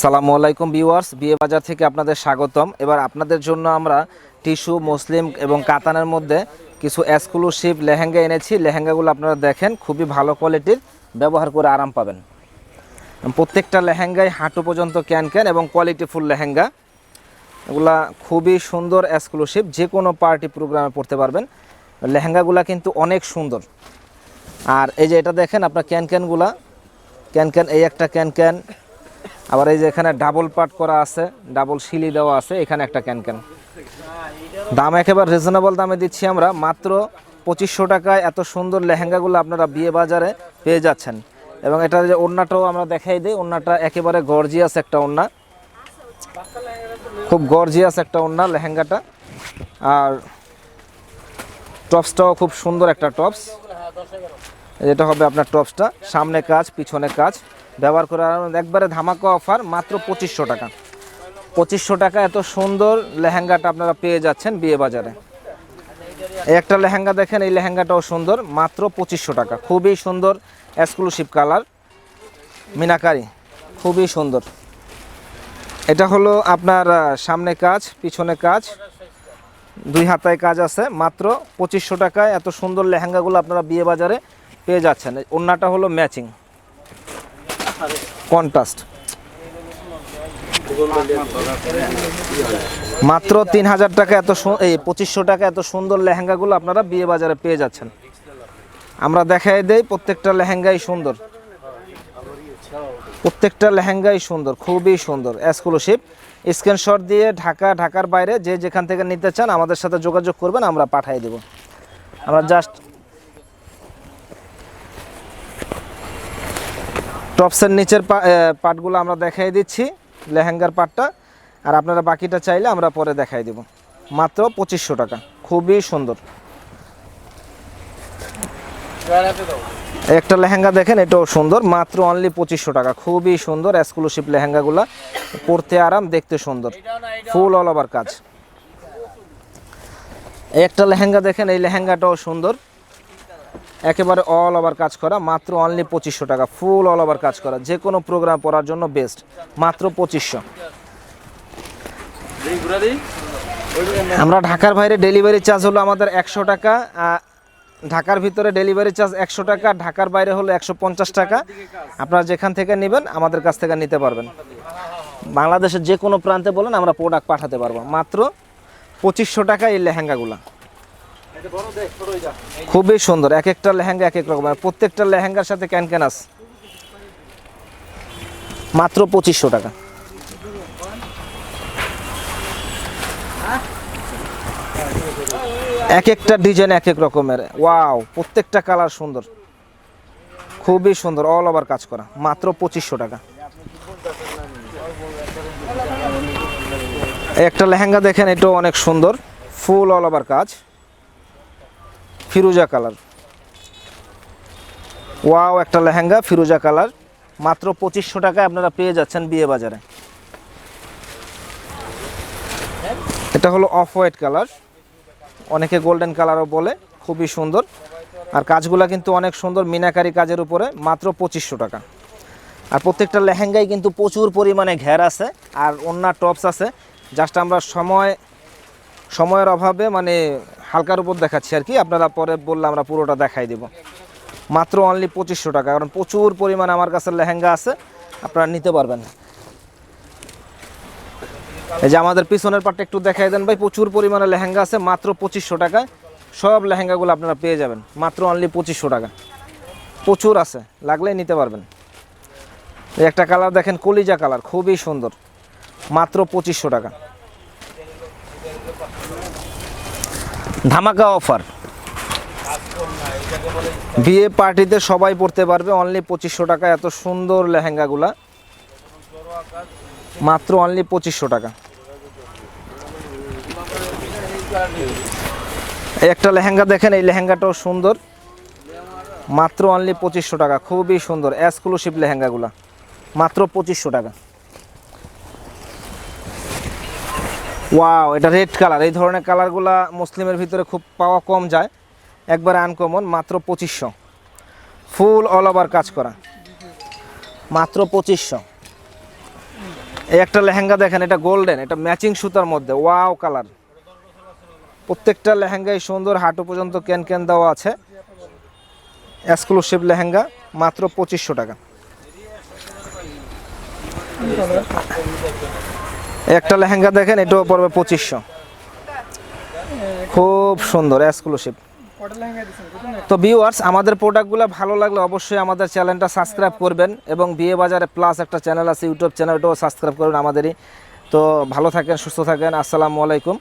আসসালামু আলাইকুম ভিউয়ার্স, বিয়ে বাজার থেকে আপনাদের স্বাগতম। এবার আপনাদের জন্য আমরা টিস্যু, মুসলিম এবং কাতানের মধ্যে কিছু এক্সক্লুসিভ লেহেঙ্গা এনেছি। লেহেঙ্গাগুলো আপনারা দেখেন, খুবই ভালো কোয়ালিটির ব্যবহার করে আরাম পাবেন। প্রত্যেকটা লেহেঙ্গায় হাঁটু পর্যন্ত ক্যান ক্যান এবং কোয়ালিটিফুল লেহেঙ্গা। এগুলা খুবই সুন্দর এক্সক্লুসিভ যে কোনো পার্টি প্রোগ্রামে পড়তে পারবেন। লেহেঙ্গাগুলা কিন্তু অনেক সুন্দর। আর এই যে এটা দেখেন, আপনার ক্যান ক্যানগুলা। ক্যান ক্যান, এই একটা ক্যান ক্যান আবার এই যে এখানে ডাবল পাট করা আছে ডাবল শিলি দেওয়া আছে, এখানে একটা ক্যান ক্যান দাম একেবারে রিজনেবল দামে দিচ্ছি আমরা, মাত্র পঁচিশশো টাকায় এত সুন্দর লেহেঙ্গাগুলো আপনারা বিয়ে বাজারে পেয়ে যাচ্ছেন। এবং এটা যে ওড়নাটাও আমরা দেখাই দিই, ওড়নাটা একেবারে গর্জিয়াস একটা ওড়না। খুব গর্জিয়াস একটা ওড়না লেহেঙ্গাটা। আর টপসটাও খুব সুন্দর একটা টপস যেটা হবে আপনার টপসটা সামনে কাজ, পিছনে কাজ। ব্যবহার করে আরাম- একবারে ধামাকা অফার মাত্র পঁচিশশো টাকা। পঁচিশশো টাকা, এত সুন্দর লেহেঙ্গাটা আপনারা পেয়ে যাচ্ছেন বিয়ে বাজারে একটা লেহেঙ্গা দেখেন, এই লেহেঙ্গাটাও সুন্দর, মাত্র পঁচিশশো টাকা। খুবই সুন্দর এক্সক্লুসিভ কালার মিনাকারি, খুবই সুন্দর। এটা হলো আপনার সামনে কাজ, পিছনে কাজ, দুই হাতায় কাজ আছে, মাত্র পঁচিশশো টাকায় এত সুন্দর লেহেঙ্গাগুলো আপনারা বিয়ে বাজারে পেয়ে যাচ্ছেন। ওড়নাটা হলো ম্যাচিং কন্ট্রাস্ট। মাত্র তিন হাজার টাকা এত এই পঁচিশশো টাকা এত সুন্দর লেহেঙ্গাগুলো আপনারা বিয়ে বাজারে পেয়ে যাচ্ছেন। আমরা দেখাই দেই, প্রত্যেকটা লেহেঙ্গাই সুন্দর। প্রত্যেকটা লেহেঙ্গাই সুন্দর, খুবই সুন্দর এক্সক্লুসিভ স্ক্রিনশট দিয়ে ঢাকা, ঢাকার বাইরে যে যেখান থেকে নিতে চান আমাদের সাথে যোগাযোগ করবেন, আমরা পাঠিয়ে দেব। আমরা জাস্ট টপসের নিচের পাটগুলো আমরা দেখাই দিচ্ছি, লেহেঙ্গার পাটটা। আর আপনারা বাকিটা চাইলে আমরা পরে দেখাই দেব। মাত্র পঁচিশশো টাকা, খুবই সুন্দর। একটা লেহেঙ্গা দেখেন, এটাও সুন্দর। মাত্র অনলি পঁচিশশো টাকা, খুবই সুন্দর এক্সক্লুসিভ লেহেঙ্গাগুলা। পরতে আরাম, দেখতে সুন্দর। ফুল অল ওভার কাজ। একটা লেহেঙ্গা দেখেন, এই লেহেঙ্গাটাও সুন্দর। একেবারে অল ওভার কাজ করা, মাত্র অনলি পঁচিশশো টাকা ফুল অল ওভার কাজ করা, যে কোনো প্রোগ্রাম পড়ার জন্য বেস্ট মাত্র পঁচিশশো। আমরা ঢাকার বাইরে ডেলিভারি চার্জ হলো আমাদের একশো টাকা ঢাকার ভিতরে ডেলিভারি চার্জ একশো টাকা, ঢাকার বাইরে হলো একশো পঞ্চাশ টাকা। আপনারা যেখান থেকে নেবেন, আমাদের কাছ থেকে নিতে পারবেন। বাংলাদেশের যে কোনো প্রান্তে বলেন, আমরা প্রোডাক্ট পাঠাতে পারব। মাত্র পঁচিশশো টাকা এই লেহেঙ্গাগুলা। খুবই সুন্দর, এক একটা লেহেঙ্গা এক এক রকমের প্রত্যেকটা লেহেঙ্গার সাথে ক্যান ক্যান আছে। মাত্র পঁচিশশো টাকা। এক একটা ডিজাইন এক এক রকমের। ওয়াও, প্রত্যেকটা কালার সুন্দর। খুবই সুন্দর অল ওভার কাজ করা। মাত্র পঁচিশশো টাকা। একটা লেহেঙ্গা দেখেন, এটাও অনেক সুন্দর। ফুল অল ওভার কাজ। ফিরোজা কালার। ওয়াও, একটা লেহেঙ্গা, ফিরোজা কালার। মাত্র পঁচিশশো টাকায় আপনারা পেয়ে যাচ্ছেন বিয়ে বাজারে এটা হলো অফ হোয়াইট কালার। অনেকে গোল্ডেন কালারও বলে, খুবই সুন্দর। আর কাজগুলো কিন্তু অনেক সুন্দর, মিনাকারি কাজের উপরে, মাত্র পঁচিশশো টাকা। আর প্রত্যেকটা লেহেঙ্গাই কিন্তু প্রচুর পরিমাণে ঘের আছে, আর অন্য টপস আছে। জাস্ট আমরা সময় সময়ের অভাবে মানে হালকার উপর দেখাচ্ছি আর কি। আপনারা পরে বললে আমরা পুরোটা দেখাই দেব। মাত্র অনলি পঁচিশশো টাকা, কারণ প্রচুর পরিমাণে আমার কাছে লেহেঙ্গা আছে, আপনারা নিতে পারবেন এই যে আমাদের পিছনের পাটটা একটু দেখাই দেন ভাই, প্রচুর পরিমাণে লেহেঙ্গা আছে, মাত্র পঁচিশশো টাকায়। সব লেহেঙ্গাগুলো আপনারা পেয়ে যাবেন, মাত্র অনলি পঁচিশশো টাকা। প্রচুর আছে লাগলেই নিতে পারবেন। একটা কালার দেখেন, কলিজা কালার, খুবই সুন্দর, মাত্র পঁচিশশো টাকা। ধামাকা অফার। বিয়ে পার্টিতে সবাই পড়তে পারবে অনলি পঁচিশশো টাকা। এত সুন্দর লেহেঙ্গাগুলা। মাত্র অনলি পঁচিশশো টাকা। একটা লেহেঙ্গা দেখেন, এই লেহেঙ্গাটাও সুন্দর। মাত্র অনলি পঁচিশশো টাকা, খুবই সুন্দর এক্সক্লুসিভ লেহেঙ্গাগুলা। মাত্র পঁচিশশো টাকা। ওয়াও এটা রেড কালার এই ধরনের কালারগুলা মুসলিমের ভিতরে খুব পাওয়া কম যায়। একবারে আনকমন মাত্র পঁচিশশো। ফুল অল ওভার কাজ করা। মাত্র পঁচিশশো। এই একটা লেহেঙ্গা দেখেন, এটা গোল্ডেন এটা ম্যাচিং সুতার মধ্যে। ওয়াও কালার প্রত্যেকটা লেহেঙ্গায় সুন্দর, হাঁটু পর্যন্ত ক্যান ক্যান দেওয়া আছে। এক্সক্লুসিভ লেহেঙ্গা, মাত্র পঁচিশশো টাকা। একটা লেহেঙ্গা দেখেন, এটাও পড়বে পঁচিশশো। খুব সুন্দর এক্সক্লুসিভ তো ভিউয়ার্স আমাদের প্রোডাক্টগুলো ভালো লাগলে অবশ্যই আমাদের চ্যানেলটা সাবস্ক্রাইব করবেন এবং বিয়ে বাজারে প্লাস একটা চ্যানেল আছে ইউটিউব চ্যানেলটাও সাবস্ক্রাইব করবেন আমাদেরই। তো ভালো থাকেন, সুস্থ থাকেন, আসসালামু আলাইকুম।